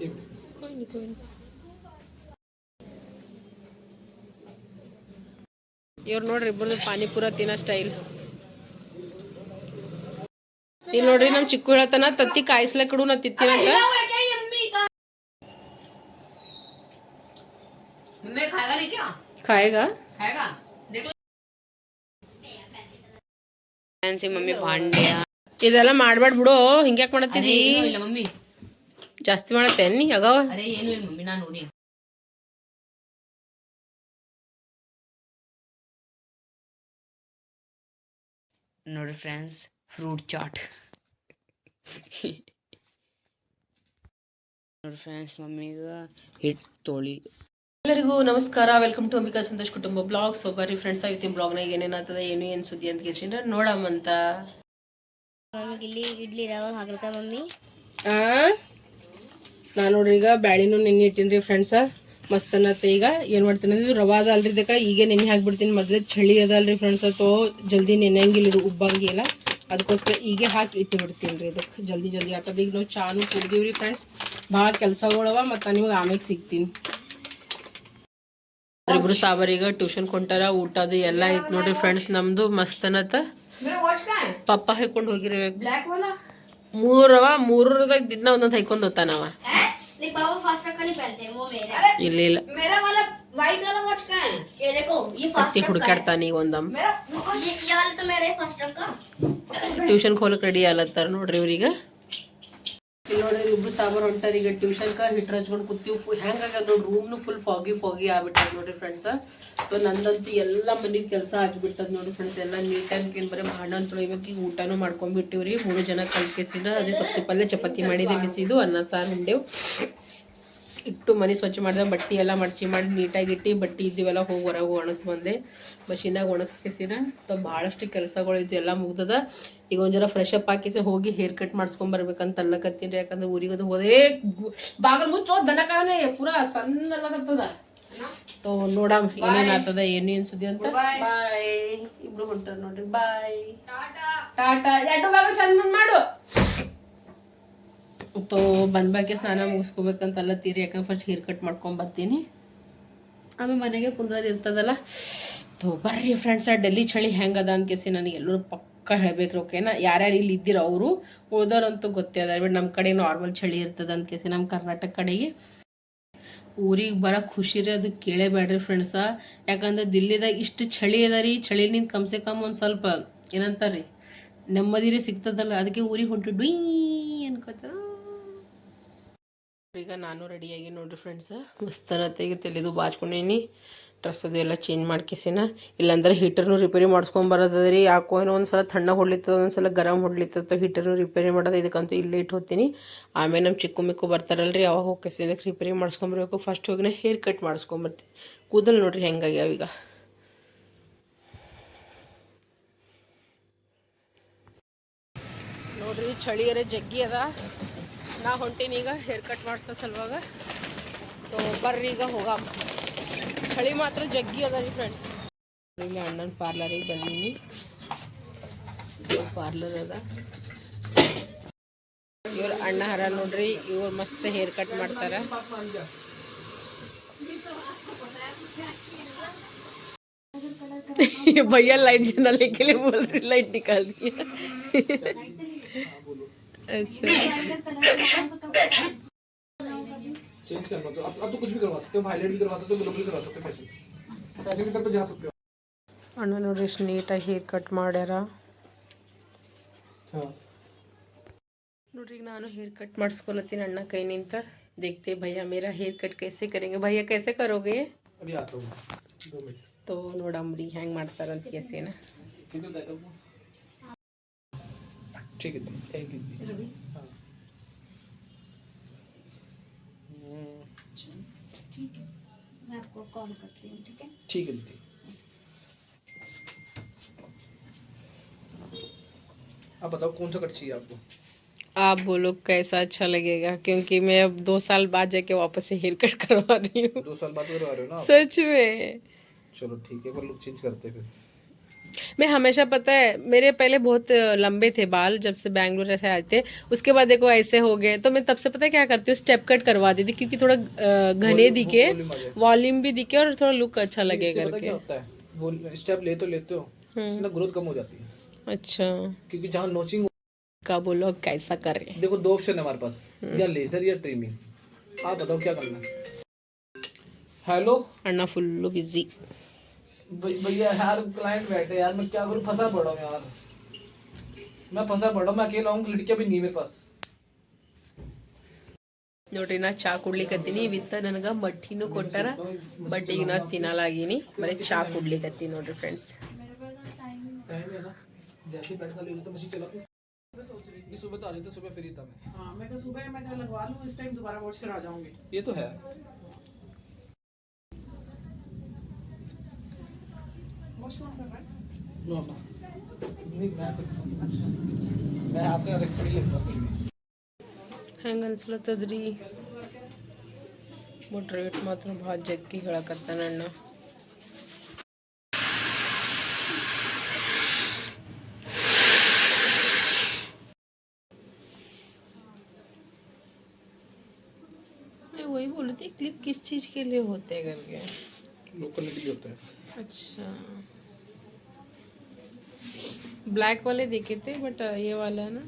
एक मिनट कोई नहीं कोई नहीं ಇವ್ರು ನೋಡ್ರಿ ಇಬ್ಬರದು ಪಾನಿಪುರ ತಿನ್ನೋ ಸ್ಟೈಲ್ ಇಲ್ಲಿ ನೋಡ್ರಿ ನಮ್ ಚಿಕ್ಕು ಹೇಳತನ ತತ್ತಿ ಕಾಯಿಸ್ಲಕ್ ಇಡು ನಾ ತಿತ್ತೀನಂತ मैं खाएगा नहीं क्या ಖಾಯಗ खाएगा देख लो ಫ್ಯಾನ್ಸಿ ಮಮ್ಮಿ ಭಾಂಡ್ಯ ಇದೆಲ್ಲ ಮಾಡ್ಬೇಡ ಬಿಡು ಹಿಂಗ್ಯಾಕ್ अरे ಮಾಡತ್ತಿದಿ ಏನು ಇಲ್ಲ ಮಮ್ಮಿ ಜಾಸ್ತಿ ಮಾಡತ್ತೆ ನೀ ಅಗವ ಅರೆ ಏನು ಇಲ್ಲ ಮಮ್ಮಿ ನಾನು ನೋಡಿ ನೋಡಿ ಫ್ರೆಂಡ್ಸ್ ಫ್ರೂಟ್ ಚಾಟ್ ನೋಡಿ ಫ್ರೆಂಡ್ಸ್ ಮಮ್ಮಿಗ ಹಿಟ್ ತೋಳಿ. ಎಲ್ಲರಿಗೂ ನಮಸ್ಕಾರ. ವೆಲ್ಕಮ್ ಟು ಅಂಬಿಕಾ ಸಂತೋಷ್ ಕುಟುಂಬ ಬ್ಲಾಗ್ ಸೊ ಬರ್ರಿ ಫ್ರೆಂಡ್ಸ್ ಆಗಿತ್ತು ಬ್ಲಾಗ್ನಾಗ ಏನೇನಾಗ್ತದೆ ಏನು ಏನು ಸುದ್ದಿ ಅಂತ ಕೇಸಿಂದ್ರ ನೋಡಮ್ಮಂತ ಮಮ್ಮಿಗೆ ಇಲ್ಲಿ ಇಡ್ಲಿ ರವೆ ಮಮ್ಮಿ. ಆ? ನಾ ನೋಡ್ರಿ ಈಗ ಬ್ಯಾಳಿನೂ ನೆನೆ ಇಟ್ಟಿನ್ರಿ ಫ್ರೆಂಡ್ಸ ಮಸ್ತ್ ಅನ್ನತ್ತೆ ಈಗ. ಏನ್ ಮಾಡ್ತೀನಿ ಅಂದ್ರೆ ರವಾ ಅದ ಅಲ್ರಿ ಇದಕ್ಕೆ. ಈಗ ನೆನೆ ಹಾಕ್ಬಿಡ್ತೀನಿ. ಮೊದ್ಲೇ ಚಳಿ ಅದಲ್ರಿ ಫ್ರೆಂಡ್ಸ್ ತೋ ಜಲ್ದಿ ನೆನೆಯಂಗಿಲ್ಲ ಇದು ಉಬ್ಬಂಗಿಲ್ಲ ಅದಕ್ಕೋಸ್ಕರ ಈಗ ಹಾಕಿ ಇಟ್ಟು ಬಿಡ್ತೀನಿ ರೀ ಇದಕ್ಕೆ. ಜಲ್ದಿ ಜಲ್ದಿ ಹಾಕೋದು. ಈಗ ನಾವು ಚಾನು ಕುಡ್ದೀವ್ರಿ ಫ್ರೆಂಡ್ಸ್ ಭಾಳ ಕೆಲಸಗಳವ ಮತ್ತು ನಿಮಗೆ ಆಮೇಲೆ ಸಿಗ್ತೀನಿ. ಇಬ್ರು ಸಾಬರೀಗ ಟ್ಯೂಷನ್ ಕೊಂಟಾರ ಊಟ ಅದು ಎಲ್ಲ ಐತ್ ನೋಡ್ರಿ ಫ್ರೆಂಡ್ಸ್ ನಮ್ದು ಮಸ್ತ್ ಅನ್ನತ್ತ. ಪಪ್ಪ ಹಾಕೊಂಡು ಹೋಗಿರ್ಬೇಕು ಮೂರವ ಮೂರರದಾಗ ದಿನ ಒಂದೊಂದು ಹೈಕೊಂಡು ಹೋತಾನವ ಇಲ್ಲ ಇಲ್ಲ. ಅತ್ತಿ ಹುಡುಕಾಡ್ತಾನ ಈಗ ಒಂದಮ್ ಟ್ಯೂಷನ್ ಹೋಲಕ್ ರೆಡಿ ಆಲತ್ತಾರ ನೋಡ್ರಿ ಇವ್ರಿಗೆ. ಇಲ್ಲಿ ನೋಡ್ರಿ ಇಬ್ರು ಸಾಬರ್ ಹೊಂಟಾರ, ಈಗ ಟ್ಯೂಷನ್ಕ ಹಿಟ್ರ್ ಹಚ್ಕೊಂಡು ಕೂತೀವಿ. ಫು ಹೆಂಗಾಗ್ಯದ ನೋಡಿ ರೂಮ್ನು ಫುಲ್ ಫಾಗಿ ಫಾಗಿ ಆಗ್ಬಿಟ್ಟದ ನೋಡ್ರಿ ಫ್ರೆಂಡ್ಸ್ ಸೊ ನಂದಂತೂ ಎಲ್ಲ ಮನೆಗೆ ಕೆಲಸ ಆಗಿಬಿಟ್ಟದ ನೋಡ್ರಿ ಫ್ರೆಂಡ್ಸ್ ಎಲ್ಲ ನೀಟಾಗಿ ಏನ್ ಬರೀ ಮಾಡ ತೊಳಿಬೇಕು, ಈಗ ಊಟನೂ ಮಾಡ್ಕೊಂಡ್ಬಿಟ್ಟಿವ್ರಿ ಮೂರು ಜನ ಕಲ್ಕೆಸಿದ್ರ ಅದೇ ಸಬ್ಸಿ ಪಲ್ಯ, ಚಪಾತಿ ಮಾಡಿದೆ ಬಿಸಿದು, ಅನ್ನ, ಸಾರು, ಉಂಡೆವು. ಇಟ್ಟು ಮನೆ ಸ್ವಚ್ಛ ಮಾಡಿದೆ ಬಟ್ಟೆ ಎಲ್ಲ ಮಡ್ಚಿ ಮಾಡಿ ನೀಟಾಗಿ ಇಟ್ಟು ಬಟ್ಟೆ ಇದ್ದೀವೆಲ್ಲ ಹೋಗಿ ಹೊರಗೆ ಒಣಗಿಸ್ ಬಂದೆ. ಮಷೀನಾಗ ಒಣಗಿಸ್ಕೇಸಿನ ಸೊ ಭಾಳಷ್ಟು ಕೆಲಸಗಳು ಇದ್ದು ಎಲ್ಲ ಮುಗ್ದದ. ಈಗ ಒಂದು ಜರ ಫ್ರೆಶ್ ಅಪ್ ಹಾಕಿಸಿ ಹೋಗಿ ಹೇರ್ ಕಟ್ ಮಾಡಿಸ್ಕೊಂಡ್ ಬರ್ಬೇಕಂತ ಅಲ್ಲಕತ್ತೀನಿ ಯಾಕಂದ್ರೆ ಊರಿಗೆ ಅದು ಹೋದೇ ಬಾಗಲ್ ಮುಚ್ಚೋ ದನಕಾನೇ ಪೂರ ಸಣ್ಣ ಅಲ್ಲಕತ್ತದ ಸೊ ನೋಡಮ್ ಏನೇನ್ ಆಗ್ತದ ಏನೇನ್ ಸುದ್ದಿ ಅಂತ. ಬಾಯ್ ಇಬ್ರು ಹೊಂಟಾರ ನೋಡ್ರಿ ಬಾಯ್ ಟಾಟಾ ಎರಡು ಬಾಗಲ್ ಚಂದ ಮಾಡು. ತೋ ಬಂದ ಬಗ್ಗೆ ಸ್ನಾನ ಮುಗಿಸ್ಕೋಬೇಕಂತಲ್ಲ ತೀರಿ, ಯಾಕಂದ್ರೆ ಫಸ್ಟ್ ಹೇರ್ ಕಟ್ ಮಾಡ್ಕೊಂಬರ್ತೀನಿ ಆಮೇಲೆ ಮನೆಗೆ ಕುಂದ್ರೋದು ಇರ್ತದಲ್ಲ, ತೋ ಬರ್ರಿ ಫ್ರೆಂಡ್ಸ್ ಆ ಡೆಲ್ಲಿ ಚಳಿ ಹೆಂಗದ ಅನ್ಕೇಸಿ ನನಗೆ ಎಲ್ಲರೂ ಪಕ್ಕ ಹೇಳಬೇಕು ಓಕೆನಾ ಯಾರ್ಯಾರು ಇಲ್ಲಿ ಇದ್ದಿರೋ ಅವರು? ಉಳ್ದವ್ರಂತೂ ಗೊತ್ತೇ ಅದ. ಬಟ್ ನಮ್ಮ ಕಡೆ ನಾರ್ಮಲ್ ಚಳಿ ಇರ್ತದ ಅನ್ಕೇಸಿ ನಮ್ಮ ಕರ್ನಾಟಕ ಕಡೆಗೆ. ಊರಿಗೆ ಬರೋ ಖುಷಿ ರೀ, ಅದು ಕೇಳೇಬೇಡ್ರಿ ಫ್ರೆಂಡ್ಸ ಯಾಕಂದ್ರೆ ದಿಲ್ಲಿದಾಗ ಇಷ್ಟು ಚಳಿ ಅದ ರೀ ಚಳಿನಿಂದ ಕಮ್ಸೆ ಕಮ್ ಒಂದು ಸ್ವಲ್ಪ ಏನಂತಾರ್ರಿ, ನೆಮ್ಮದಿ ರೀ ಸಿಗ್ತದಲ್ಲ, ಅದಕ್ಕೆ ಊರಿಗೆ ಹೊಂಟಿಡ್ವಿ ಅನ್ಕೋತಾರ? ಈಗ ನಾನು ರೆಡಿಯಾಗಿ ನೋಡಿರಿ ಫ್ರೆಂಡ್ಸ್ ಮಸ್ತನತೆಗೆ ತೆಲಿದು ಬಾಚ್ಕೊಂಡೀನಿ. ಡ್ರೆಸ್ ಅದು ಎಲ್ಲ ಚೇಂಜ್ ಮಾಡ್ಕೇಸಿನ. ಇಲ್ಲಾಂದ್ರೆ ಹೀಟರ್ನು ರಿಪೇರಿ ಮಾಡಿಸ್ಕೊಂಬರೋದದ ರೀ ಯಾಕೋ ಏನೋ ಒಂದು ಸಲ ತಣ್ಣ ಹೊಡ್ಲಿತ್ತದ ಒಂದು ಸಲ ಗರಂ ಹೊಡ್ಲಿತ್ತದ ಹೀಟರ್ನು ರಿಪೇರಿ ಮಾಡೋದು, ಇದಕ್ಕಂತೂ ಇಲ್ಲೇ ಇಟ್ಟು ಹೋಗ್ತೀನಿ. ಆಮೇಲೆ ನಮ್ಮ ಚಿಕ್ಕು ಮಿಕ್ಕು ಬರ್ತಾರಲ್ರಿ, ಅವಾಗ ಹೋಗಿ ಇದಕ್ಕೆ ರಿಪೇರಿ ಮಾಡಿಸ್ಕೊಂಬರ್ಬೇಕು ಫಸ್ಟ್ ಹೋಗಿನ ಹೇರ್ ಕಟ್ ಮಾಡಿಸ್ಕೊಂಬರ್ತೀನಿ ಕೂದಲು ನೋಡ್ರಿ ಹೆಂಗಾಗ್ಯಾವ ಈಗ. ನೋಡ್ರಿ, ಚಳಿಯರೆ ಜಗ್ಗಿ ಅದ. ನಾ ಹೊಂಟೀನಿ ಈಗ ಹೇರ್ ಕಟ್ ಮಾಡ್ಸೋ ಸಲುವಾಗ ಸೊ ಬರ್ರಿ ಈಗ ಹೋಗಾಮ ಚಳಿ ಮಾತ್ರ ಜಗ್ಗಿ ಅದ ರೀ ಫ್ರೆಂಡ್ಸ್ ಇಲ್ಲಿ ಅಣ್ಣನ ಪಾರ್ಲರಿಗೆ ಬಂದೀನಿ ಪಾರ್ಲರ್ ಅದ ಇವ್ರ ಅಣ್ಣ ಹರ ನೋಡ್ರಿ ಇವ್ರು ಮಸ್ತ್ ಹೇರ್ ಕಟ್ ಮಾಡ್ತಾರ भैया लाइट जलाने के लिए बोल रही लाइट निकाल दिया अच्छा चेंज करना तो अब अब तो कुछ भी करवा सकते हो हाईलाइट भी करवा सकते हो ग्लो भी करवा सकते हो पैसे पैसे की तरफ जा सकते हो ಅಣ್ಣ ನೋಡ್ರಿ ಎಷ್ಟು ನೀಟಾಗಿ ಹೇರ್ ಕಟ್ ಮಾಡ್ಯಾರ हाँ ನೋಡ್ರಿ ಈಗ ನಾನು ಹೇರ್ ಕಟ್ ಮಾಡಿಸ್ಕೊಲತ್ತೀನಿ ಅಣ್ಣ ಕೈ ನಿಂತ देखते भैया मेरा हेयर कट कैसे करेंगे भैया कैसे करोगे अभी आता हूँ दो मिनट तो ನೋಡಮ್ರಿ ಹೆಂಗೆ ಮಾಡ್ತಾರಂತ ಕೇಸೇನ ठीक है देखो ठीक है थैंक यू हाँ मैं आपको कॉल करती हूँ ठीक है? ठीक है दीदी। आप बताओ कौन सा कट चाहिए आपको? आप बोलो कैसा अच्छा लगेगा क्योंकि मैं अब दो साल बाद जाके वापस से हेयर कट करवा रही हूँ। दो साल बाद करवा रहे हो ना सच में। चलो ठीक है पर लुक चेंज करते हैं फिर। मैं हमेशा पता है मेरे पहले बहुत लंबे थे बाल जब से बैंगलोर ऐसे आए थे। उसके बाद देखो ऐसे हो गए तो मैं तब से पता है क्या करती हूँ स्टेप कट करवा देती क्योंकि थोड़ा घने दिखे। वॉल्यूम भी दिखे और थोड़ा लुक अच्छा लगे करके। स्टेप ले तो लेते हो ना ग्रोथ कम हो जाती है। अच्छा। क्योंकि जहाँ नोचिंग का बोलो अब कैसा करें देखो दो ऑप्शन है हमारे पास या लेजर या ट्रिमिंग आप बताओ क्या करना है? हेलो अन्ना फुल्लू बिज़ी भैया यार क्लाइंट बैठे यार मैं क्या करूँ फंसा पड़ा हूँ यार मैं फंसा पड़ा हूँ मैं अकेला हूँ लड़कियां भी नहीं है मेरे पास ನೋಡ್ರಿ ನಾ ಚಾ ಕುಡ್ಲಿಕತ್ತೀನಿ ವಿತ್ತ ನನಗ ಮಟ್ಟಿನೂ ಕೊಟ್ಟಾರ ಬಟ್ ಈಗ ನಾ ತಿನ್ನಲಾಗಿನಿ ಬರೀ ಚಾ ಕುಡ್ಲಿಕತ್ತೀನಿ ನೋಡ್ರಿ ಫ್ರೆಂಡ್ಸ್ टाइम है ना जैसे बैठ कर ले लो तो मशीन चला ये सुबह तो आ जाते सुबह फ्री था मैं हाँ मैं कल सुबह मैं कल लगवा लूँ इस टाइम दोबारा वॉश करा जाऊंगी ये तो है नो नो नहीं मैं तो मैं आपका रिक्स नहीं लेता हूँ ಹೆಂಗ ಅನ್ಸ್ಲತ್ತದ್ರಿ ಬಟ್ ರೇಟ್ ಮಾತ್ರ ಭಾಳ ಜಗ್ಗಿ ಹೇಳಕತ್ತಾನ ಅಣ್ಣ मैं वही बोल रही थी क्लिप किस चीज के लिए होते हैं करके लोकलिटी होता है। अच्छा। ब्लैक वाले देखे थे बट ये वाला है ना?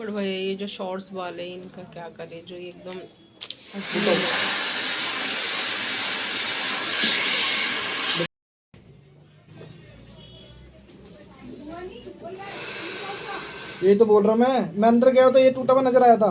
बट भाई ये जो शॉर्ट्स वाले इनका क्या करे जो ये एकदम ये तो बोल रहा हूँ मैं। मैं अंदर गया तो ये टूटा हुआ नज़र आया था।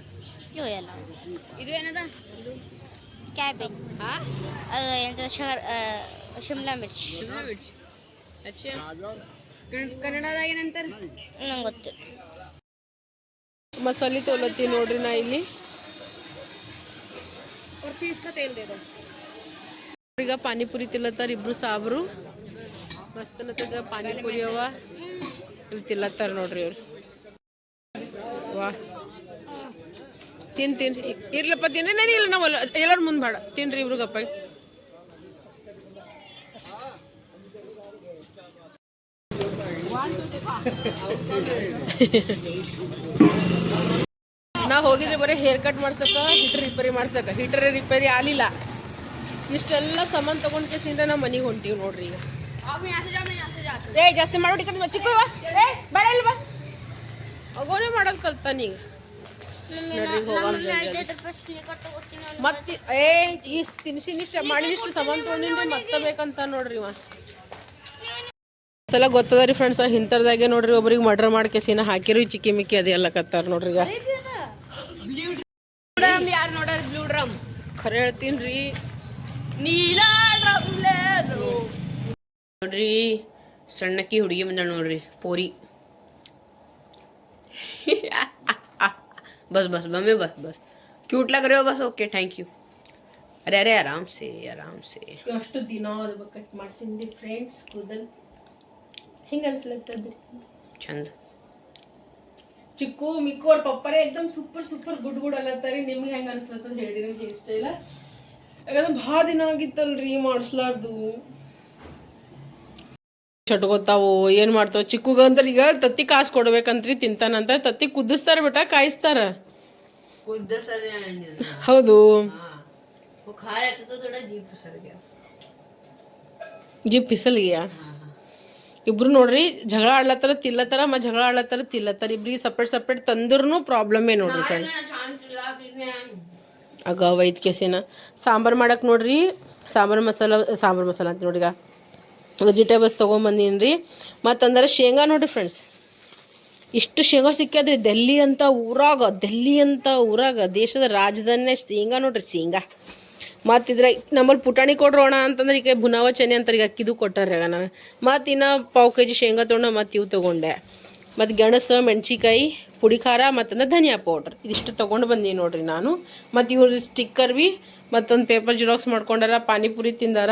ಎಲ್ಲ. ಇದು ಏನದ? ಇದು? ಕ್ಯಾಬೇಜ್ ಶರ್ ಶಿಮ್ಲಾ ಮಿರ್ಚಿ. ಶಿಮ್ಲಾ ಮಿರ್ಚಿ? ಕನ್ನಡದಾಗ ಏನಂತಾರೆ? ನಂಗೆ ಗೊತ್ತು. ಮಸಾಲೆ ಚೋಲತ್ತಿ ನೋಡ್ರಿ ನಾ ಇಲ್ಲಿ. ಈಗ ಪಾನಿಪುರಿ ತಿಲ್ಲತ್ತಾರ ಇಬ್ರು ಸಾಬ್ರು. ಮಸ್ತ್ ಅನ್ನತ್ತದ ಪಾನಿಪುರಿ ಅವ. ಇಲ್ಲಿ ತಿಲ್ಲತ್ತಾರ ನೋಡ್ರಿ ಅವ್ರು ವಾ. ತಿನ್ ತಿನ್ರಿ ಇರ್ಲಪ್ಪ ತಿನ್ರಿ ನಾನು ಇಲ್ಲ ನಾವು ಎಲ್ಲರೂ ಮುಂದೆ ಬೇಡ. ತಿನ್ರಿ ಇವ್ರಿಗಪ್ಪ ಗಪ್ಪ. ನಾ ಹೋಗಿದ್ರೆ ಬರೀ ಹೇರ್ ಕಟ್ ಮಾಡ್ಸಕ ಹೀಟರ್ ರಿಪೇರಿ ಮಾಡ್ಸಕ ಹೀಟರ್ ರಿಪೇರಿ ಆಗಲಿಲ್ಲ. ಇಷ್ಟೆಲ್ಲ ಸಾಮಾನು ತಗೊಂಡ್ ಕೇಸಿಂದ ನಾವು ಮನೆಗೆ ಹೊಂಟೀವಿ ನೋಡ್ರಿ ಈಗ. ಏ, ಜಾಸ್ತಿ ಮಾಡೋಡಿ ಕಡೆ ಚಿಕ್ಕ ಇವ. ಏ, ಬೇಡ ಇಲ್ಲ ಬಾ ಅಗೋನೇ ಮಾಡೋದು ಕಲ್ತಾನ ಈಗ. ನೋಡ್ರಿ ಜಲ್ದಿ. ಮತ್ತೆ ಏ ಈ ತಿನ್ಸಿನ ಇಷ್ಟ ಮಾಡಿ ಇಷ್ಟು ಸಾಮಾನು ತೊಗೊಂಡಿನ್ರಿ ಮತ್ತೆ ಬೇಕಂತ ನೋಡ್ರಿ ಇವ. ಸಲ ಗೊತ್ತದ ರೀ ಫ್ರೆಂಡ್ಸ್ ಹಿಂತರ್ದಾಗೆ ನೋಡ್ರಿ ಒಬ್ರಿಗೆ ಮರ್ಡರ್ ಮಾಡಿ ಕೆಸಿನ ಹಾಕಿರಿ ಚಿಕ್ಕಿ ಮಿಕ್ಕಿ ಅದೆಲ್ಲ ಕತ್ತಾರ ನೋಡ್ರಿ ಈಗ. ಯಾರು ನೋಡ್ಯಾರ ಬ್ಲೂ ಡ್ರಮ್ ಖರೆ ಹೇಳ್ತೀನಿ ರೀ. ನೋಡ್ರಿ ಸಣ್ಣಕ್ಕಿ ಹುಡುಗಿ ಬಂದ ನೋಡ್ರಿ ಪೋರಿ. बस बस मम्मी बस बस क्यूट लग रहे हो बस ओके थैंक यू अरे अरे आराम से आराम से ಎಷ್ಟು ದಿನ ಅದು ಕಟ್ ಮಾಡ್ಸಿನ್ರಿ ಫ್ರೆಂಡ್ಸ್ ಕೂದಲ್ ಹೆಂಗ ಅನ್ಸ್ಲತ್ತದ್ರಿ ಚಂದ ಚಿಕ್ಕು ಮಿಕ್ಕು ಅವ್ರ ಪಪ್ಪರೇ ಎಕ್ದಮ್ ಸೂಪರ್ ಸೂಪರ್ ಗುಡ್ ಗುಡ್ ಅಲ್ಲತ್ತಾರಿ ನಿಮ್ಗೆ ಹೆಂಗ ಅನ್ಸ್ಲತ್ತದ ಹೇಳ್ರಿ ನಿಮ್ ಹೇರ್ ಸ್ಟೈಲ ಯಾಕಂದ್ರೆ ಭಾಳ ದಿನ ಆಗಿತ್ತಲ್ರಿ ಮಾಡಿಸ್ಲಾರ್ದು ಚಟ್ಕೋತಾವು ಏನು ಮಾಡ್ತಾವ? ಚಿಕ್ಕಗಂದ್ರೆ ಈಗ ತತ್ತಿ ಕಾಸು ಕೊಡ್ಬೇಕಂತ್ರಿ ತಿಂತಾನಂತ ತತ್ತಿ ಕುದಿಸ್ತಾರ ಬೇಟ ಕಾಯಿಸ್ತಾರ. ಹೌದು. ಜೀಪ್ ಪಿಸಲ್ಗಿಯಾ? ಇಬ್ರು ನೋಡ್ರಿ ಜಗಳ ಆಡ್ಲತ್ತಾರ ತಿಲ್ಲತ್ತಾರ ಮ ಜಗಳ ಆಡ್ಲತ್ತಾರ ತಿಲ್ಲತ್ತಾರ. ಇಬ್ರಿಗೆ ಸಪ್ರೇಟ್ ಸಪ್ರೇಟ್ ತಂದ್ರೂ ಪ್ರಾಬ್ಲಮ್ಮೇ ನೋಡ್ರಿ ಫ್ರೆಂಡ್ಸ್ ಆಗ ವೈದ್ಯಕೇಸಿನ ಸಾಂಬಾರು ಮಾಡಕ್ಕೆ ನೋಡ್ರಿ ಸಾಂಬಾರು ಮಸಾಲ ಸಾಂಬಾರು ಮಸಾಲ ಅಂತ ನೋಡ್ರಿ ಈಗ. ವೆಜಿಟೇಬಲ್ಸ್ ತೊಗೊಂಬಂದೀನಿ ರೀ ಮತ್ತಂದ್ರೆ ಶೇಂಗಾ ನೋಡಿರಿ ಫ್ರೆಂಡ್ಸ್ ಇಷ್ಟು ಶೇಂಗಾ ಸಿಕ್ಕ್ಯಾದ್ರಿ ದೆಲ್ಲಿ ಅಂತ ಊರಾಗ, ದೆಲ್ಲಿ ಅಂತ ಊರಾಗ, ದೇಶದ ರಾಜಧಾನಿ ಶೇಂಗಾ ನೋಡ್ರಿ ಶೇಂಗಾ. ಮತ್ತು ಇದ್ರ ನಮ್ಮಲ್ಲಿ ಪುಟಾಣಿ ಕೊಡ್ರೋಣ ಅಂತಂದ್ರೆ ಈಗ ಬುನಾವ ಚೆನ್ನಿ ಅಂತಾರೆ, ಈಗ ಅಕ್ಕಿದು ಕೊಟ್ಟಾರ ನಾನು ಮತ್ತು ಇನ್ನು ಪಾವು ಕೆ ಜಿ ಶೇಂಗಾ ತೊಗೊಂಡು ಮತ್ತು ಇವು ತೊಗೊಂಡೆ. ಮತ್ತು ಗೆಣಸು ಮೆಣಸಿಕಾಯಿ ಪುಡಿ ಖಾರ ಮತ್ತಂದ್ರೆ ಧನಿಯಾ ಪೌಡ್ರ್ ಇದಿಷ್ಟು ತೊಗೊಂಡು ಬಂದೀನಿ ನೋಡ್ರಿ ನಾನು. ಮತ್ತು ಇವ್ರ ಸ್ಟಿಕ್ಕರ್ ಭೀ ಮತ್ತೊಂದು ಪೇಪರ್ ಜಿರಾಕ್ಸ್ ಮಾಡ್ಕೊಂಡಾರ, ಪಾನಿಪುರಿ ತಿಂದಾರ.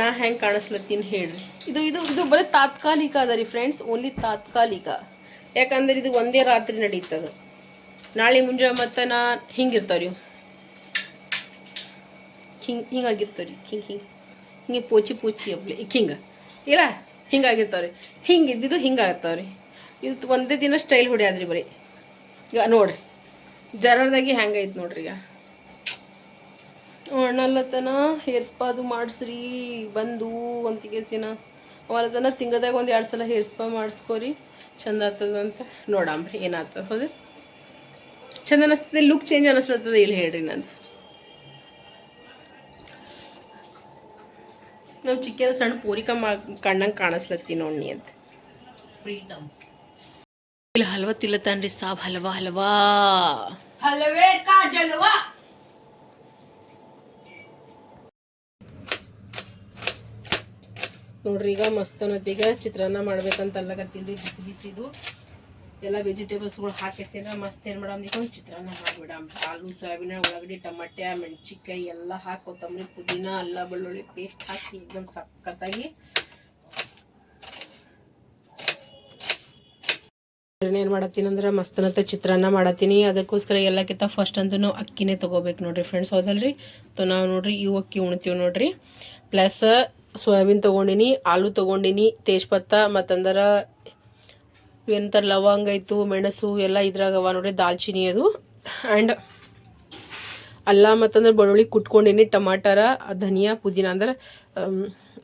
ನಾ ಹೆಂಗೆ ಕಾಣಿಸ್ಲತ್ತೀನಿ ಹೇಳ್ರಿ. ಇದು ಇದು ಇದು ಬರೀ ತಾತ್ಕಾಲಿಕ ಅದ ರೀ ಫ್ರೆಂಡ್ಸ್ ಓನ್ಲಿ ತಾತ್ಕಾಲಿಕ. ಯಾಕಂದ್ರೆ ಇದು ಒಂದೇ ರಾತ್ರಿ ನಡೀತದ. ನಾಳೆ ಮುಂಜಾನೆ ಮತ್ತೆ ನಾ ಹಿಂಗಿರ್ತಾವ ರೀ ಹಿಂಗೆ ಹಿಂಗಾಗಿರ್ತಾವ ರೀ ಹಿಂಗೆ ಹಿಂಗೆ. ಹಿಂಗೆ ಪೋಚಿ ಪೋಚಿ ಅಪ್ಲೆ ಹಿಂಗೆ. ಇಲ್ಲ ಹಿಂಗಾಗಿರ್ತಾವ್ರಿ. ಹಿಂಗೆ ಇದ್ದಿದ್ದು ಹಿಂಗೆ ರೀ ಇದು ಒಂದೇ ದಿನ ಸ್ಟೈಲ್ ಹೊಡ್ಯಾದ್ರಿ ಬರೀ. ಈಗ ನೋಡ್ರಿ. ಜರದಾಗಿ ಹೆಂಗೈತೆ ನೋಡ್ರಿ ಈಗ. ಅಣ್ಣಲ್ಲತನ ಹೇರ್ ಸ್ಪಾ ಅದು ಮಾಡಿಸ್ರಿ ಬಂದು ಒಂದು ಕೇಸಿನ ಅವಲ್ಲತನ ತಿಂಗಳದಾಗ ಒಂದು ಎರಡು ಸಲ ಹೇರ್ ಸ್ಪಾ ಮಾಡಿಸ್ಕೋರಿ ಚಂದ ಆಗ್ತದಂತ ನೋಡಾಮ್ರಿ ಏನಾಗ್ತದೆ ಹೌದು. ಚಂದ ಅನಿಸ್ತದೆ ಲುಕ್ ಚೇಂಜ್ ಅನಿಸ್ಲತ್ತದ ಇಲ್ಲಿ ಹೇಳ್ರಿ ನಂದು. ನಮ್ಮ ಚಿಕನ್ ಸಣ್ಣ ಪೂರಿಕ ಮಾ ಕಣ್ಣಂಗೆ ಕಾಣಿಸ್ಲತ್ತಿ ನೋಡಿ ಅಂತ. ಇಲ್ಲಿ ಹಲ್ವ ತಿಲ್ಲತಾನ್ರಿ ಸಾಬ್ ಹಲ್ವಾ ಹಲ್ವಾ. ಹಲವೇ ಕಾಜಲ್ವಾ? ನೋಡ್ರಿ, ಈಗ ಮಸ್ತ್ ಈಗ ಚಿತ್ರಾನ್ನ ಮಾಡ್ಬೇಕಂತ ಅಲ್ಲಕತ್ತೀನಿ ಬಿಸಿ ಬಿಸಿದು. ಎಲ್ಲ ವೆಜಿಟೇಬಲ್ಸ್ಗಳು ಹಾಕಿಸಿನ ಮಸ್ತ್ ಏನು ಮೇಡಮ್ ನೀವು ಚಿತ್ರಾನ್ನ ಹಾಕ್ಬಿಡಮ್ ಆಲೂ, ಸೋಯಾಬಿನ, ಉಳ್ಳಾಗಡ್ಡಿ ಟಮಾಟೆ ಮೆಣಸಿನ್ಕಾಯಿ ಎಲ್ಲ ಹಾಕಿ ಪುದೀನ, ಅಲ್ಲ ಬೆಳ್ಳುಳ್ಳಿ ಪೇಸ್ಟ್ ಹಾಕಿ ಇದನ್ನ ಸಕ್ಕತ್ತಾಗಿ ಏನು ಮಾಡತ್ತೀನಿ ಅಂದ್ರೆ ಮಸ್ತನಂತ ಚಿತ್ರಾನ್ನ ಮಾಡತ್ತೀನಿ. ಅದಕ್ಕೋಸ್ಕರ ಎಲ್ಲಕ್ಕಿಂತ ಫಸ್ಟ್ ಅಂತೂ ನಾವು ಅಕ್ಕಿನೇ ತಗೋಬೇಕು ನೋಡ್ರಿ ಫ್ರೆಂಡ್ಸ್ ಹೌದಲ್ರಿ? ತೊ ನಾವು ನೋಡ್ರಿ, ಇವು ಅಕ್ಕಿ ಉಣ್ತೀವಿ ನೋಡ್ರಿ. ಪ್ಲಸ್ ಸೋಯಾಬೀನ್ ತೊಗೊಂಡಿನಿ, ಆಲೂ ತೊಗೊಂಡಿನಿ, ತೇಜ್ಪತ್ತ, ಮತ್ತಂದ್ರೆ ಏನಂತಾರೆ ಲವಂಗ ಇತ್ತು ಮೆಣಸು ಎಲ್ಲ ಇದ್ರಾಗ ಅವ ನೋಡ್ರಿ ದಾಲ್ಚಿನಿ ಅದು. ಆ್ಯಂಡ್ ಅಲ್ಲ ಮತ್ತಂದ್ರೆ ಬಳ್ಳುಳ್ಳಿ ಕುಟ್ಕೊಂಡಿನಿ, ಟಮಾಟರ, ಧನಿಯಾ, ಪುದೀನ ಅಂದ್ರೆ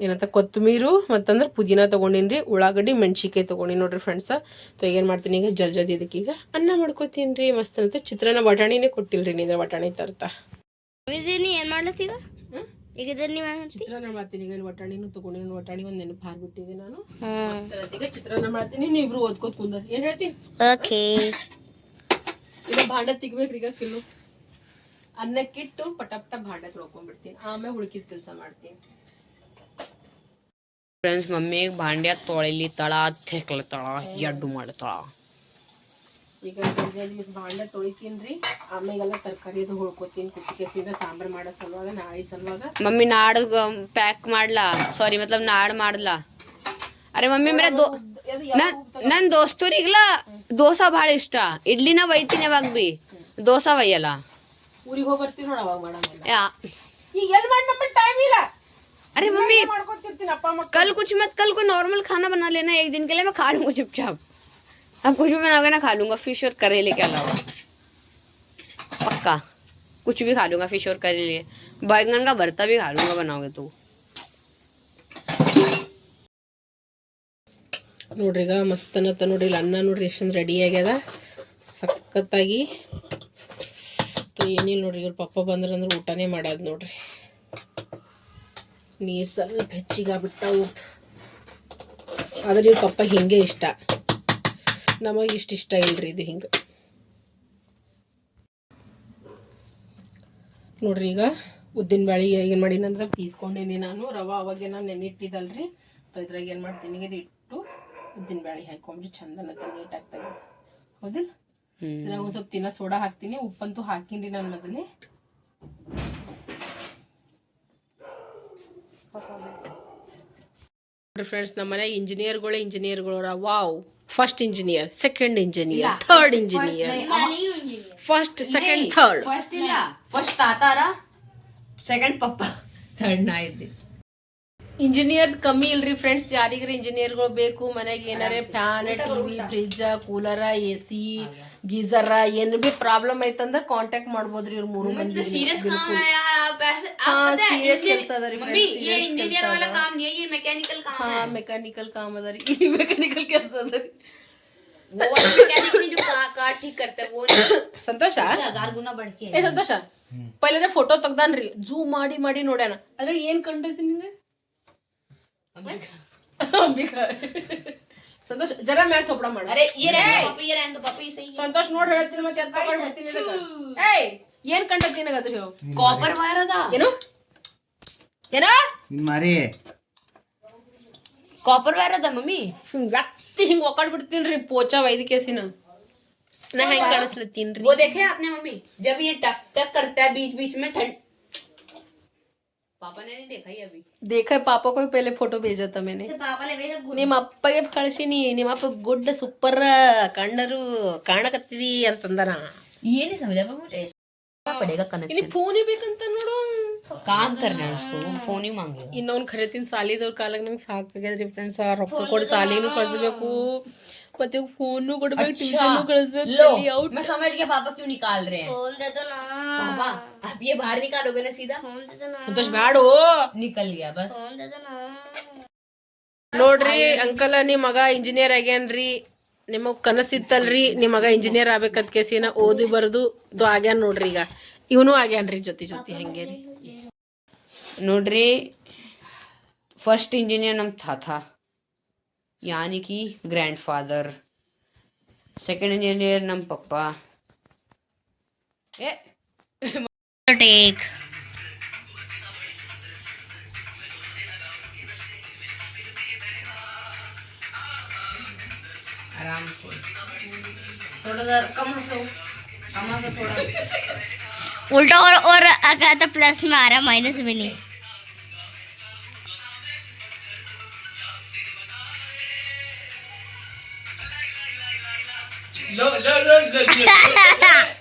ಏನಂತ ಕೊತ್ತಂಬೀರು, ಮತ್ತಂದ್ರೆ ಪುದೀನ ತೊಗೊಂಡಿನಿ ರೀ ಉಳ್ಳಾಗಡ್ಡಿ ಮೆಣ್ಸಿಕಾಯಿ ತೊಗೊಂಡಿನಿ ನೋಡ್ರಿ ಫ್ರೆಂಡ್ಸ ಸೊ ಏನು ಮಾಡ್ತೀನಿ ಈಗ ಜಲ್ ಜಲ್ದಿ ಇದಕ್ಕೆ ಈಗ ಅನ್ನ ಮಾಡ್ಕೋತೀನಿ ರೀ ಮಸ್ತ್ ಅಂತ ಚಿತ್ರಾನ್ನ ಬಟಾಣಿನೇ ಕೊಟ್ಟಿಲ್ರಿ ನೀನು ಬಟಾಣಿ ತರ್ತಾ. ಏನ್ ಮಾಡ್ಲತ್ತೀಗ? ಈಗ ಇದನ್ನ ನೀವ್ ಚಿತ್ರಾನ್ನ ಮಾಡ್ತೀನಿ. ಈಗ ಇಲ್ಲಿ ವಟಾಣಿನೂ ತೊಗೊಂಡಿನಿ ವಟಾಣಿ ಒಂದು ನೆನಪು ಹಾಕ್ಬಿಟ್ಟಿದೆ ನಾನು. ಈಗ ಚಿತ್ರಾನ್ನ ಮಾಡ್ತೀನಿ. ನೀವಿಬ್ರು ಓದ್ಕೋತ ಕುಂದರ್. ಏನು ಹೇಳ್ತೀನಿ ಓಕೆ. ಈಗ ಭಾಂಡ ತೆಗಿಬೇಕ್ರಿ ಈಗ ಕಿಲ್ಲು. ಅನ್ನಕ್ಕಿಟ್ಟು ಪಟ ಪಟ ಭಾಂಡ ತೊಳ್ಕೊಂಡ್ಬಿಡ್ತೀನಿ. ಆಮೇಲೆ ಉಳ್ಕಿದ ಕೆಲಸ ಮಾಡ್ತೀನಿ. ಫ್ರೆಂಡ್ಸ್ ಮಮ್ಮಿಗೆ ಭಾಂಡ್ಯ ತೊಳಿಲಿ ತಳ ತೆಕ್ಲತ್ತಾಳ ಎಡ್ಡು ಮಾಡ್ತಾಳ ಈಗ ಜಲ್ದಿ ಜಲ್ದಿ ಭಾಂಡ ತೊಳಿತೀನಿ ಆಮೇಲೆಲ್ಲ ತರಕಾರಿ ಅದು ಹುಳ್ಕೊತೀನಿ ಕುತ್ತಿಗೆ ಸೀದಾ ಸಾಂಬಾರು ಮಾಡೋ ಸಲುವಾಗ ನಾಳೆ ಸಲುವಾಗ मम्मी नाड़ पैक ಮಾಡ್ಲಾ ಸಾರಿ ಮತ್ಲಬ್ ನಾಡ್ ಮಾಡ್ಲಾ ಅರೆ ಮಮ್ಮಿ ಮೇರೆ ದೋ ನನ್ ನನ್ ದೋಸ್ತೂರಿಗ್ಲ ದೋಸಾ ಭಾಳ ಇಷ್ಟ ಇಡ್ಲಿನ ಒಯ್ತೀನಿ ಯಾವಾಗ ಬಿ ದೋಸಾ ಒಯ್ಯಲ್ಲ ಊರಿಗೆ ಹೋಗಿ ಬರ್ತೀವಿ ನೋಡಿ ಅವಾಗ ಮಾಡಂಗಿಲ್ಲ ಯಾ ಈಗ ಎಲ್ಲಿ ಮಾಡಿ ನಮ್ಮ ಟೈಮ್ ಇಲ್ಲ अरे मम्मी ಮಾಡ್ಕೊತಿರ್ತೀನಿ अप्पा अम्मा कल कुछ मत कल को नॉर्मल खाना बना लेना एक दिन के लिए मैं खा लूंगा चुपचाप अब कुछ भी बनाओगे ना खा लूंगा फिश और करेले के अलावा पक्का कुछ भी खा लूंगा फिश और करेले बैगन का भरता भी खा लूंगा बनाओगे तो ನೋಡ್ರಿ ಈಗ ಮಸ್ತ್ ಅನ್ನತ್ತ ನೋಡ್ರಿ ಇಲ್ಲಿ ಅನ್ನ ನೋಡ್ರಿ ಎಷ್ಟು ರೆಡಿ ಆಗ್ಯದ ಸಖತ್ತಾಗಿ ಸೊ ಏನಿಲ್ಲ ನೋಡ್ರಿ ಇವ್ರ ಪಪ್ಪ ಬಂದ್ರಂದ್ರೆ ಊಟನೇ ಮಾಡೋದು ನೋಡ್ರಿ ನೀರು ಸ್ವಲ್ಪ ಹೆಚ್ಚಿಗಾಗ್ಬಿಟ್ಟ ಇವತ್ತು ಆದ್ರೆ ಇವ್ರ ಪಪ್ಪ ಹಿಂಗೆ ಇಷ್ಟ ನಮಗೆ ಇಷ್ಟ ಇಷ್ಟ ಇಲ್ರಿ ಇದು ಹಿಂಗೆ. ನೋಡ್ರಿ ಈಗ ಉದ್ದಿನ ಬ್ಯಾಳಿ ಏನು ಮಾಡೀನಂದ್ರೆ ಬೀಸ್ಕೊಂಡೇನಿ ನಾನು. ರವೆ ಅವಾಗೆ ನಾನು ನೆನಿಟ್ಟಿದ್ದಲ್ರಿ ಮತ್ತು ಇದ್ರಾಗ ಏನು ಮಾಡ್ತೀನಿ ಇದು ಇಟ್ಟು ಉದ್ದಿನ ಬ್ಯಾಳಿ ಹಾಕೊಂಡ್ರಿ ಚಂದನತ್ತ ನೀಟ್ ಆಗ್ತದೆ ಹೌದಿಲ್ಲ ಇದ್ರಾಗ ಒಂದು ಸ್ವಲ್ಪ ತಿನ್ನ ಸೋಡಾ ಹಾಕ್ತೀನಿ. ಉಪ್ಪಂತೂ ಹಾಕಿನ್ರಿ ನಾನು ಮೊದಲೇ. ಫ್ರೆಂಡ್ಸ್ ನಮ್ಮ ಮನೆ ಇಂಜಿನಿಯರ್ಗಳೇ ಇಂಜಿನಿಯರ್ಗಳು wow first engineer second engineer third engineer first second third first ಇಲ್ಲ. ಫಸ್ಟ್ ತಾತಾರ ಸೆಕೆಂಡ್ ಪಪ್ಪ. ಥರ್ಡ್ ನಾ ಇದ್ದೆ ಇಂಜಿನಿಯರ್ ಕಮ್ಮಿ ಇಲ್ರಿ ಫ್ರೆಂಡ್ಸ್ ಯಾರಿಗ್ರ ಇಂಜಿನಿಯರ್ಗಳು ಬೇಕು? ಮನೆಗೆ ಏನಾರೇ fan TV fridge cooler A C geyser ಏನ್ ಬಿ ಪ್ರಾಬ್ಲಮ್ ಐತಂದ್ರ ಕಾಂಟ್ಯಾಕ್ಟ್ ಮಾಡ್ಬೋದ್ರಿ ಇವ್ರ ಮೂರು ಮಂದಿ ಸೀರಿಯಸ್ ಕೆಲಸ ಅದ ರೀ ಮೆಕ್ಯಾನಿಕಲ್ ಹಾ ಮೆಕ್ಯಾನಿಕಲ್ ಕಾಮ್ ಅದರಿ ರೀ. ಈ ಮೆಕ್ಯಾನಿಕಲ್ ಕೆಲಸ ಅದ ರೀ. ಸಂತೋಷ? ಸಂತೋಷ? ಪೈಲನೆ ಫೋಟೋ ತೆಗ್ದಾನ್ರಿ. ಜೂಮ್ ಮಾಡಿ ಮಾಡಿ ನೋಡ್ಯಾನ. ಅದ್ರ ಏನ್ ಕಂಡೈತಿ ನಿಂಗೆ? ಅಂಬಿಕಾ ಸಂತೋಷ ಜರ ಮ್ಯಾಚ್ ಚೊಪಡ ಮಾಡ अरे ये रहे पापा ये रहने दो पापा ये सही है ಸಂತೋಷ್ ನೋಡ್ ಹೇಳ್ತೀನಿ ಮತ್ತೆ ಅಂತ ಮಾಡಿ ಹೇಳ್ತೀನಿ ಇದಕ್ಕ. ಏಯ್ ಏನ್ ಕಂಡೈತಿ ನಿನಗ ಅದು ಹೇಳು कॉपर वायर था ಏನು ಏನ ಮಾರಿ कॉपर वायर था मम्मी ಹಿಂಗ್ ವ್ಯಕ್ತಿ ಹಿಂಗ್ ಒಕ್ಕಾಡ್ ಬಿಡ್ತೀನ್ರಿ ಪೋಚಾ ವೈದ್ಯಕೇಸಿನ ನಾ ಹೆಂಗ್ ಕಾಣಿಸ್ಲತ್ತೀನ್ರಿ वो देखे आपने मम्मी जब ये टक टक करता है बीच बीच में ठंड पापा ने नहीं देखा ये अभी देखा है पापा को भी पहले फोटो भेजा था मैंने पापा ने भेजा ನಿಮ್ಮ ಅಪ್ಪಗೆ ಕಳ್ಸಿನಿ ನಿಮ್ಮ ಅಪ್ಪ ಗುಡ್ ಸೂಪರ್ ಕಂಡರು ಕಾಣಕತ್ತಿದಿ ಅಂತಂದನ ये नहीं समझा पर मुझे ऐसा पड़ेगा ಇನಿ कनेक्शन ಫೋನೇ ಬೇಕಂತ ನೋಡು काम करना है उसको वो फोन ही मांगेगा ಇನ್ನೊಂದ್ ಖರೀತಿನ ಸಾಲಿದವ್ರ ಕಾಲಾಗ ನಂಗೆ ಸಾಕಾಗ್ಯದ್ರಿ ಫ್ರೆಂಡ್ಸ್ ರೊಕ್ಕ ಕೊಡಿ ಸಾಲಿನೂ ಕಳ್ಸ್ಬೇಕು ಮತ್ತೆ ಫೋನು ಕೊಡ್ಬೇಕು ಟ್ಯೂಷನ್ ಕಳಿಸ್ಬೇಕು लो ತಲಿ out. मैं समझ गया पापा क्यों निकाल रहे हैं फोन दे दो ना पापा आप ये बाहर निकालोगे ना सीधा फोन दे दो ना ಸಂತೋಷ್ ಬ್ಯಾಡು निकल गया बस फोन दे दो ना ನೋಡ್ರಿ ಅಂಕಲ್ ನಿಮ್ ಮಗ ಇಂಜಿನಿಯರ್ ಆಗ್ಯಾನ್ರಿ ನಿಮಗ್ ಕನಸಿತ್ತಲ್ರಿ ನಿಮ್ ಮಗ ಇಂಜಿನಿಯರ್ ಆಗ್ಬೇಕತ್ ಕೇಸಿನ ಓದಿ ಬರದು ಇದು ಆಗ್ಯಾನ್ ನೋಡ್ರಿ ಈಗ ಇವನು ಆಗ್ಯಾನ್ರಿ ಜೊತೆ ಜೊತೆ ಹಂಗೆ ರೀ ನೋಡ್ರಿ ಫಸ್ಟ್ ಇಂಜಿನಿಯರ್ ನಮ್ಮ ತಾತ ಯಾನಿ ಕಿ ಗ್ರ್ಯಾಂಡ್ ಫಾದರ್ ಸೆಕೆಂಡ್ ಇಂಜಿನಿಯರ್ ನಮ್ಮ ಪಪ್ಪ ಏ टेक आराम से। थोड़ा सा कम हंसो कम हंसो थोड़ा। उल्टा और और अगर तो प्लस में आ रहा माइनस में नहीं। लो लो लो लो।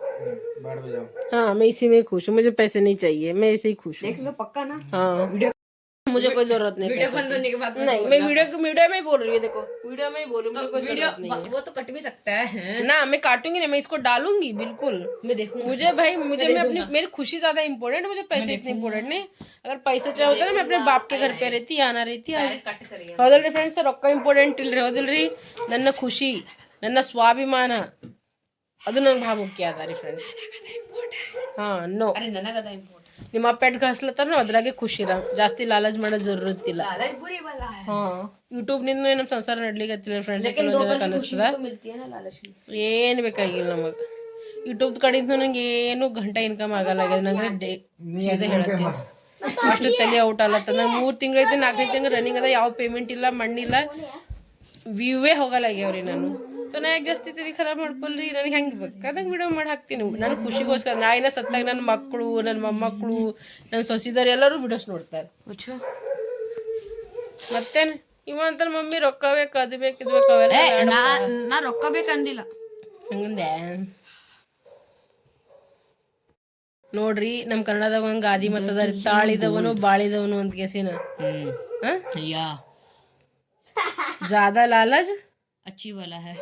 हाँ मैं इसी में खुश हूँ मुझे पैसे नहीं चाहिए मैं ऐसे ही खुश हूँ लो पक्का ना हाँ मुझे कोई जरूरत नहीं वीडियो पैसों बंद की। होने के बाद में नहीं बोलना। मैं वीडियो वीडियो में ही बोल रही हूँ देखो वीडियो में ही बोल रही हूँ मुझे कोई वीडियो जरूरत नहीं है वो तो कट भी सकता है ना मैं काटूंगी नहीं मैं इसको डालूंगी बिल्कुल मैं देखूंगी मुझे भाई मुझे मैं अपनी मेरी खुशी ज्यादा इम्पोर्टेंट मुझे पैसे इतने इम्पोर्टेंट नहीं अगर पैसे चाहिए होता ना मैं अपने बाप के घर पे रहती आना रहती आज ಕಟ್ ಕರಿಯ ಹೌದಲ್ರಿ ಫ್ರೆಂಡ್ಸ್ ರೊಕ್ಕ ಇಂಪಾರ್ಟೆಂಟ್ ಇಲ್ರಿ ಹೌದಿಲ್ರಿ ನನ್ನ ಖುಷಿ ನನ್ನ ಸ್ವಾಭಿಮಾನ ಅದು ನಂಗೆ ಭಾಳ ಮುಖ್ಯ ಅದ ರೀ ಫ್ರೆಂಡ್ಸ್ ಹಾಂ ನೋ ನಿಮ್ಮ ಅಪ್ಪ ಎಟ್ ಕಳ್ಸ್ಲತ್ತಾರ ಅದ್ರಾಗೆ ಖುಷಿ ಖುಷಿರ ಜಾಸ್ತಿ ಲಾಲಜ್ ಮಾಡೋದು ಜರೂರತ್ ಇಲ್ಲ ಹಾಂ ಯೂಟ್ಯೂಬ್ನಿಂದ ನಮ್ಮ ಸಂಸಾರ ನಡ್ಲಿಕ್ಕೆ ಫ್ರೆಂಡ್ಸ್ ಅನಿಸ್ತದ ಏನು ಬೇಕಾಗಿಲ್ಲ ನಮಗೆ. ಯೂಟ್ಯೂಬ್ ಕಡೆಯಿಂದ ನಂಗೆ ಏನು ಗಂಟೆ ಇನ್ಕಮ್ ಆಗಲ್ಲ ನಂಗೆ ಹೇಳ್ತೀನಿ ಅಷ್ಟು ತಲೆ ಔಟ್ ಆಗ್ಲತ್ತ ನಂಗೆ ಮೂರು ತಿಂಗಳೈತೆ ನಾಲ್ಕೈದು ತಿಂಗಳು ರನ್ನಿಂಗ್ ಅದ ಯಾವ ಪೇಮೆಂಟ್ ಇಲ್ಲ ಮಣ್ಣಿಲ್ಲ ವ್ಯೂವೇ ಹೋಗಲ್ಲ ರೀ ನಾನು. ಸೊ ಸ್ಥಿತಿ ಜಾಸ್ತಿ ಖರಾಬ್ ಮಾಡ್ಕೊಲ್ರಿ ನನಗೆ ಹೆಂಗೆ ಬೇಕಾದಂಗೆ ವಿಡಿಯೋ ಮಾಡಿ ಹಾಕ್ತೀನಿ. ನಾನು ಖುಷಿಗೋಸ್ಕರ ನಾಯಿನ ಸತ್ತಾಗ ನನ್ನ ಮಕ್ಕಳು ನನ್ನ ಮೊಮ್ಮಕ್ಕಳು ನನ್ನ ಸೊಸಿದವ್ರು ಎಲ್ಲರೂ ವಿಡಿಯೋಸ್ ನೋಡ್ತಾರೆ. ಹುಚ್ಚು. ಮತ್ತೇನು? ಇವ ಅಂತ ಮಮ್ಮಿ ರೊಕ್ಕ ಬೇಕು ಅದು ಬೇಕು ಇದು ಬೇಕು ಅವೆಲ್ಲ ನಾ ರೊಕ್ಕ ಬೇಕಂದಿಲ್ಲ. ಹಂಗಂದೆ? ನೋಡ್ರಿ ನಮ್ಮ ಕನ್ನಡದಾಗ ಒಂದು ಗಾದಿ ಮತ್ತದ ತಾಳಿದವನು ಬಾಳಿದವನು ಅಂತ ಕೇಸಿನ ಅಯ್ಯ. ಜಾದಾ ಲಾಲಜ್? ಅಚ್ಚಿ ವಾಲಾ ಹೈ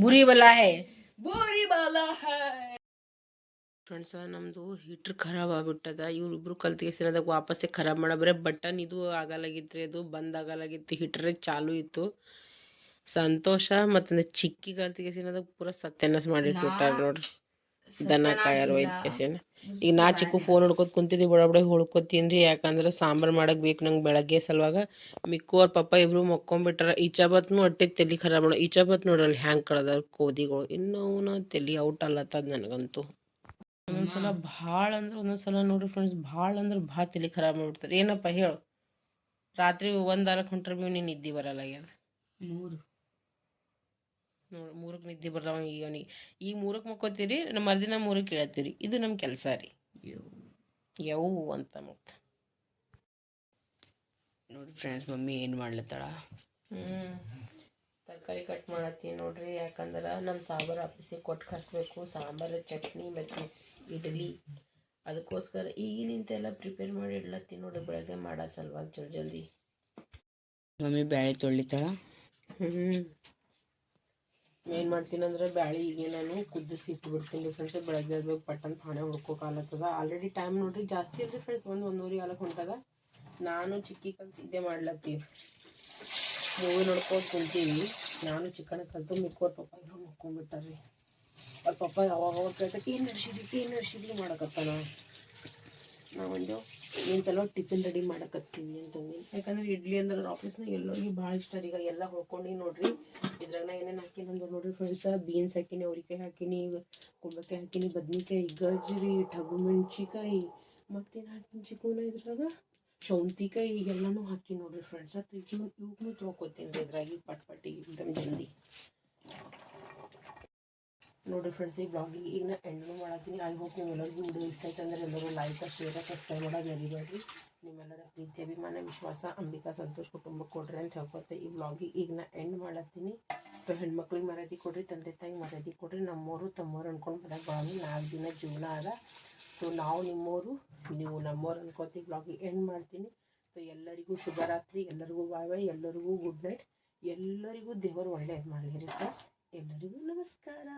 ಬುರಿ ಬಲ ಹೇ. ಬುರಿ ಬಲ ಹೇ. ಫ್ರೆಂಡ್ಸ್ ನಮ್ದು ಹೀಟ್ರ್ ಖರಾಬ್ ಆಗ್ಬಿಟ್ಟದ. ಇವ್ರಿಬ್ರು ಕಲ್ತಿಗೆಸಿನದಾಗ ವಾಪಸ್ಸೇ ಖರಾಬ್ ಮಾಡ. ಬರೀ ಬಟನ್ ಇದು ಆಗಲಾಗಿತ್ರಿ ಅದು ಬಂದ್ ಆಗಲಾಗಿತ್ತು ಹೀಟ್ರ್ ಚಾಲು ಇತ್ತು. ಸಂತೋಷ ಮತ್ತೆ ಚಿಕ್ಕಿ ಕಲ್ತಿಗೆಸಿನದಾಗ ಪೂರ ಸತ್ಯಾನಾಶ ಮಾಡಿಟ್ಬಿಟ್ಟಾರ ನೋಡ್ರಿ. ದನ ಕಾಯರು ಒಯ್ದ್ಕೆಸಿನ ಈಗ ನಾ ಚಿಕ್ಕು ಫೋನ್ ಹೊಡ್ಕೊತ ಕುಂತಿದ್ದೆ ಬಡ ಬಡ ಹುಳ್ಕೊತೀನಿ ರೀ ಯಾಕಂದ್ರೆ ಸಾಂಬಾರು ಮಾಡಕ್ ಬೇಕು ನಂಗೆ ಬೆಳಗ್ಗೆ ಸಲುವಾಗ. ಮಿಕ್ಕು ಅವ್ರ ಪಪ್ಪ ಇಬ್ರು ಮಕ್ಕೊಂಬಿಟ್ರ ಈಚಾಬತ್ನು ಹೊಟ್ಟೆ ತಲೆ ಖರಾಬ್ ಮಾಡೋ ಈಚಾಬತ್ ನೋಡ್ರಲ್ಲಿ ಹ್ಯಾಂಗ್ ಕಳ್ದ ಕೋದಿಗಳು. ಇನ್ನು ಅವನ ತಲೆ ಔಟ್ ಅಲ್ಲತ್ತದ ನನಗಂತೂ. ಒಂದೊಂದ್ಸಲ ಭಾಳ ಅಂದ್ರೆ ಒಂದೊಂದ್ಸಲ ನೋಡ್ರಿ ಫ್ರೆಂಡ್ಸ್ ಭಾಳ ಅಂದ್ರೆ ಭಾಳ ತಲೆ ಖರಾಬ್ ಮಾಡ್ಬಿಡ್ತಾರೆ. ಏನಪ್ಪ ಹೇಳು? ರಾತ್ರಿ ಒಂದು ಆರಕ್ಕೆ ಹೊಂಟ್ರೆ ಭೀ ನೀನು ನಿದ್ದೆ ಬರಲ್ಲ ಮೂರು. ನೋಡಿ ಮೂರಕ್ಕೆ ನಿದ್ದೆ ಬರ್ತಾವ ಈಗ ಈ ಈಗ ಮೂರಕ್ಕೆ ಮಕ್ಕೋತೀರಿ ನಮ್ಮ ಮರ್ದಿನ ಮೂರಕ್ಕೆ ಕೇಳತ್ತೀರಿ ಇದು ನಮ್ಮ ಕೆಲಸ ರೀ. ಯಾವ ಅಂತ ಮತ್ತೆ ನೋಡಿ ಫ್ರೆಂಡ್ಸ್ ಮಮ್ಮಿ ಏನು ಮಾಡ್ಲತ್ತಾಳ? ಹ್ಞೂ ತರಕಾರಿ ಕಟ್ ಮಾಡತ್ತೀನಿ ನೋಡ್ರಿ ಯಾಕಂದ್ರೆ ನಮ್ಮ ಸಾಂಬಾರು ಆಫೀಸಿಗೆ ಕೊಟ್ಟು ಕಳಿಸ್ಬೇಕು ಸಾಂಬಾರು ಚಟ್ನಿ ಮತ್ತು ಇಡ್ಲಿ. ಅದಕ್ಕೋಸ್ಕರ ಈಗಿನಿಂತೆಲ್ಲ ಪ್ರಿಪೇರ್ ಮಾಡಿ ಇಡ್ಲತ್ತೀನಿ ನೋಡಿ ಬೆಳಗ್ಗೆ ಮಾಡೋ ಸಲುವಾಗಿ ಜಲ್ದಿ ಜಲ್ದಿ. ಮಮ್ಮಿ ಬ್ಯಾಳೆ ತೊಳಿತಾಳ? ಹ್ಞೂ ಏನು ಮಾಡ್ತೀನಿ ಅಂದ್ರೆ ಬ್ಯಾಳಿ ಈಗ ನಾನು ಕುದಿಸಿ ಇಟ್ಬಿಡ್ತೀನಿ ಫ್ರೆಂಡ್ಸ್ ಬೆಳಗ್ಗೆ ಪಟ್ಟಂತ ಪಟ್ಟನ್ ಪಾಣೆ ಹುಡ್ಕೋಕಾಲತ್ತದ. ಆಲ್ರೆಡಿ ಟೈಮ್ ನೋಡ್ರಿ, ಜಾಸ್ತಿ ಇಲ್ರಿ ಫ್ರೆಂಡ್ಸ್ ಒಂದು ಒಂದೂವರೆ ಕಾಲಕ್ಕೆ ಹೊಂಟದ. ನಾನು ಚಿಕ್ಕಿ ಕಲ್ತು ಇದೇ ಮಾಡ್ಲತ್ತೀವಿ ಮೂವಿ ನೋಡ್ಕೊಂಡು ಕುಂತೀವಿ. ನಾನು ಚಿಕ್ಕನ ಕಲ್ತು ಮಿಕ್ಕೋರ್ ಪಪ್ಪ ಇರೋ ಮುಕ್ಕೊಂಡ್ಬಿಟ್ಟಾರ್ರಿ ಅವ್ರ ಪಪ್ಪ ಯಾವಾಗ ಕೇಳ್ತಾರೆ, ಏನು ನಡ್ಸಿದ್ರಿ ಏನು ಮಾಡಕತ್ತ ನಾವು ನಾವೊಂದು ಇನ್ನೊಂದು ಸಲ ಟಿಫಿನ್ ರೆಡಿ ಮಾಡಕತ್ತೀನಿ ಅಂತಂದು ಯಾಕಂದ್ರೆ ಇಡ್ಲಿ ಅಂದ್ರೆ ಆಫೀಸ್ನಾಗ ಎಲ್ಲರಿಗೂ ಭಾಳ ಇಷ್ಟ ಈಗ ಎಲ್ಲ ಹೊಳ್ಕೊಂಡು ನೋಡ್ರಿ, ಇದ್ರಾಗ ನಾ ಏನೇನು ಹಾಕಿನಿ ಅಂದ್ರೆ ನೋಡ್ರಿ ಫ್ರೆಂಡ್ಸ ಬೀನ್ಸ್ ಹಾಕಿನಿ, ಅವ್ರಿಕಾಯಿ ಹಾಕಿನಿ, ಈಗ ಕುಂಬಳಕಾಯಿ ಹಾಕಿನಿ, ಬದ್ನಿಕಾಯಿ, ಗಜ್ರಿ ಟಗು ಮೆಣ್ಸಿಕಾಯಿ, ಮತ್ತೇನು ಹಾಕಿನಿ ಚಿಕ್ಕೂನ ಇದ್ರಾಗ? ಶೌಂತಿಕಾಯಿ ಎಲ್ಲನೂ ಹಾಕಿ ನೋಡ್ರಿ ಫ್ರೆಂಡ್ಸ್ ಇವ್ನು ಇವ್ಗೂ ತೊಳ್ಕೊತೀನಿ ಇದ್ರಾಗಿ ಪಟ್ ಪಟ್ಟಿ ಜಲ್ದಿ. ನೋಡ್ರಿ ಫ್ರೆಂಡ್ಸ್ ಈ ಬ್ಲಾಗ್ ಈಗ ನಾ ಎಂಡ್ನು ಮಾಡತ್ತೀನಿ ಐ ಹೋಪ್ ನಿಮ್ಮೆಲ್ಲರಿಗೂ ವಿಡಿಯೋ ಇಷ್ಟ ಆಯ್ತು ಅಂದ್ರೆ ಎಲ್ಲರೂ ಲೈಕ್ ಶೇರ್ ಸಬ್ಸ್ಕ್ರೈಬ್ ಮಾಡೋದು ಮರಿಬೇಡ್ರಿ ನಿಮ್ಮೆಲ್ಲರ ಪ್ರೀತಿ, ಅಭಿಮಾನ, ವಿಶ್ವಾಸ, ಅಂಬಿಕಾ, ಸಂತೋಷ್ ಕುಟುಂಬಕ್ಕೆ ಕೊಡ್ರಿ ಅಂತ ಹೇಳ್ಕೊತೆ ಈ ಬ್ಲಾಗ್ ಈಗ ನಾ ಎಂಡ್ ಮಾಡತ್ತೀನಿ ಸೊ ಹೆಣ್ಮಕ್ಳಿಗೆ ಮರ್ಯಾದೆ ಕೊಡ್ರಿ, ತಂದೆ ತಾಯಿಗೆ ಮರ್ಯಾದೆ ಕೊಡ್ರಿ ನಮ್ಮವರು ತಮ್ಮವ್ರು ಅನ್ಕೊಂಡು ಬರೋದು ಬಾಳಿ ನಾಲ್ಕು ದಿನ ಜೀವನ ಅದ. ಸೊ ನಾವು ನಿಮ್ಮವರು ನೀವು ನಮ್ಮವ್ರು ಅನ್ಕೋತೀವಿ ಬ್ಲಾಗ್ ಎಂಡ್ ಮಾಡ್ತೀನಿ. ಸೊ ಎಲ್ಲರಿಗೂ ಶುಭರಾತ್ರಿ, ಎಲ್ಲರಿಗೂ ಬಾಯ್ ಬಾಯ್ ಎಲ್ಲರಿಗೂ ಗುಡ್ ನೈಟ್ ಎಲ್ಲರಿಗೂ ದೇವರು ಒಳ್ಳೆಯದು ಮಾಡಲಿ ಫ್ರೆಂಡ್ಸ್ ಎಲ್ಲರಿಗೂ ನಮಸ್ಕಾರ.